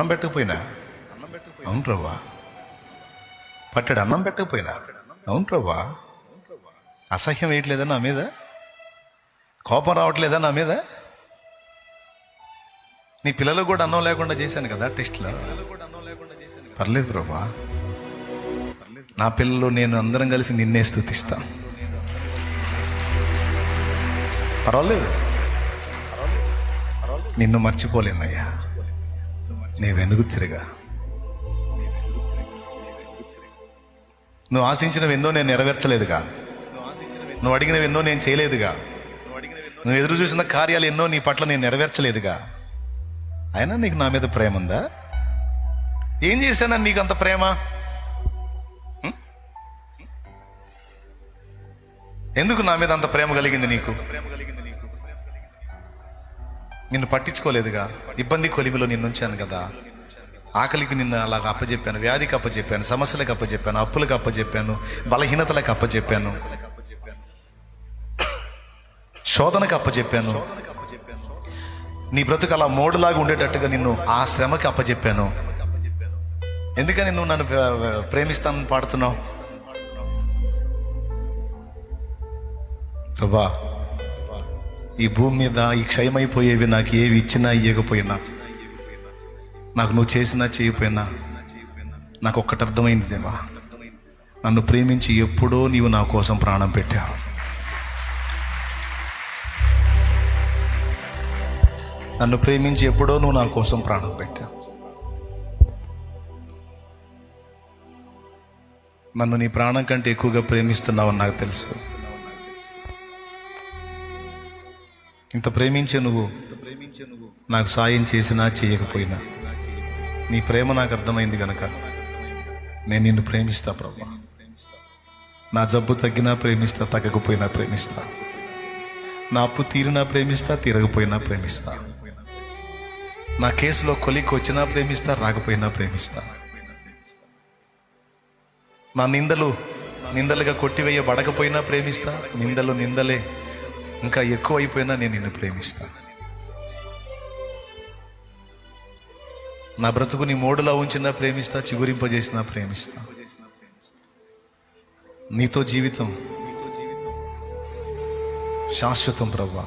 అన్నం పెట్టకపోయినా? అవును రవ్వా పట్టడు అన్నం పెట్టకపోయినా? అవును రవ్వా అసహ్యం వేయట్లేదా నా మీద? కోపం రావట్లేదా నా మీద? నీ పిల్లలకు కూడా అన్నం లేకుండా చేశాను కదా టెస్ట్లో. పర్లేదు ప్రభా. నా పిల్లలు నేను అందరం కలిసి నిన్నే స్థుతిస్తాం పర్వాలేదు. నిన్ను మర్చిపోలేనయ్యా. నీ వెనుగు తిరగా. నువ్వు ఆశించినవి ఎన్నో నేను నెరవేర్చలేదుగా. నువ్వు అడిగినవి ఎన్నో నేను చేయలేదుగా. నువ్వు ఎదురు చూసిన కార్యాలు ఎన్నో నీ పట్ల నేను నెరవేర్చలేదుగా. అయినా నీకు నా మీద ప్రేమ ఉందా? ఏం చేశానని నీకు అంత ప్రేమ? ఎందుకు నా మీద అంత ప్రేమ కలిగింది నీకు? నిన్ను పట్టించుకోలేదుగా. ఇబ్బంది కొలిమిలో నిన్ను ఉంచాను కదా. ఆకలికి నిన్ను అలాగ అప్పచెప్పాను వ్యాధికి అప్పచెప్పాను సమస్యలకు అప్పచెప్పాను అప్పులకు అప్పచెప్పాను బలహీనతలకు అప్పచెప్పాను శోధనకు అప్పచెప్పాను నీ బ్రతుకు అలా మోడులాగా ఉండేటట్టుగా నిన్ను ఆ శ్రమకి అప్పచెప్పాను ఎందుకని నువ్వు నన్ను ప్రేమిస్తానని పాడుతున్నావు? ప్రభా ఈ భూమి మీద ఈ క్షయమైపోయేవి నాకు ఏవి ఇచ్చినా ఇవ్వకపోయినా నాకు నువ్వు చేసినా చేయకపోయినా నాకు ఒక్కటి అర్థమైంది దేవా. నన్ను ప్రేమించి ఎప్పుడో నీవు నా కోసం ప్రాణం పెట్టావు. నన్ను ప్రేమించి ఎప్పుడో నువ్వు నా కోసం ప్రాణం పెట్టావు. నన్ను నీ ప్రాణం కంటే ఎక్కువగా ప్రేమిస్తున్నావని నాకు తెలుసు. ఇంత ప్రేమించే నువ్వు నాకు సాయం చేసినా చేయకపోయినా నీ ప్రేమ నాకు అర్థమైంది కనుక నేను నిన్ను ప్రేమిస్తా ప్రభా నా జబ్బు తగ్గినా ప్రేమిస్తా తగ్గకపోయినా ప్రేమిస్తా. నా అప్పు తీరినా ప్రేమిస్తా తీరకపోయినా ప్రేమిస్తా. నా కేసులో కొలికి వచ్చినా ప్రేమిస్తా రాకపోయినా ప్రేమిస్తా. నా నిందలు నిందలుగా కొట్టివేయబడకపోయినా ప్రేమిస్తా నిందలు నిందలే. ఇంకా ఎక్కువ అయిపోయినా నేను నిన్ను ప్రేమిస్తాను నా బ్రతుకు నీ ఉంచినా ప్రేమిస్తా చిగురింపజేసినా ప్రేమిస్తా. నీతో జీవితం శాశ్వతం ప్రభా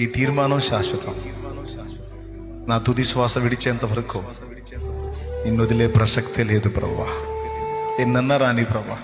ఈ తీర్మానం శాశ్వతం. నా తుది శ్వాస విడిచేంత వరకు నిన్ను వదిలే ప్రసక్తే లేదు ప్రభా ఎన్నన్నా రాని ప్రభా